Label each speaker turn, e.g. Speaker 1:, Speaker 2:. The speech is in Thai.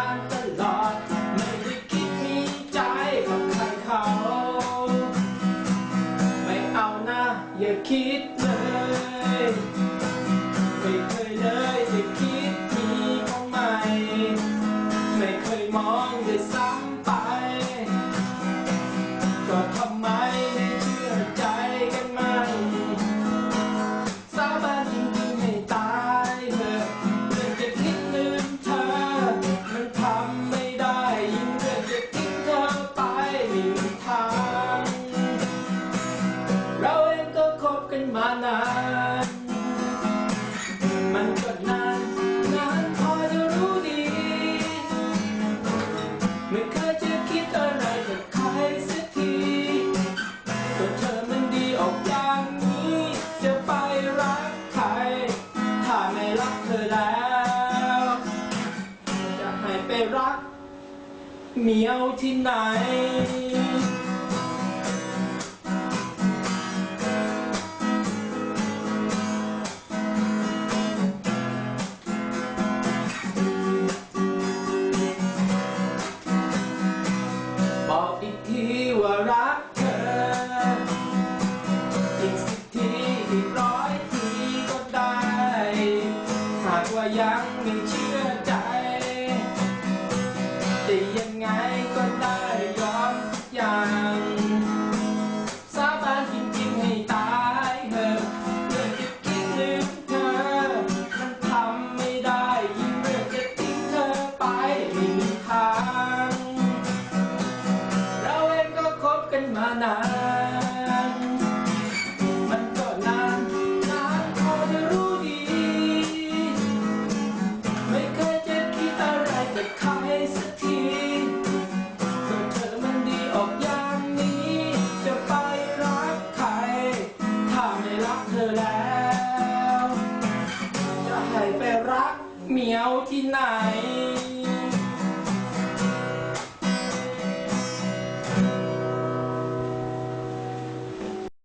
Speaker 1: านตลอด ไม่ได้คิดมีใจกับใครเขา ไม่เอานะอย่าคิด กันมานาน มันก็นานนานพอจะรู้ดี ไม่เคยจะคิดอะไรกับใครสักทีก็เธอมันดีออกอย่างนี้ จะไปรักใคร ถ้าไม่รักเธอแล้ว จะให้ไปรักเหมียวที่ไหนากว่ายังไม่เชื่อใจแต่ยังไงก็ได้ยอมอย่างสาบานจริงๆให้ตายเถอะเรื่องจะคิดลืมเธอ มันทำไม่ได้ยิ่งเรื่องจะทิ้งเธอไปไม่มีทาง เราเองก็คบกันมานาน เหมียวที่ไหน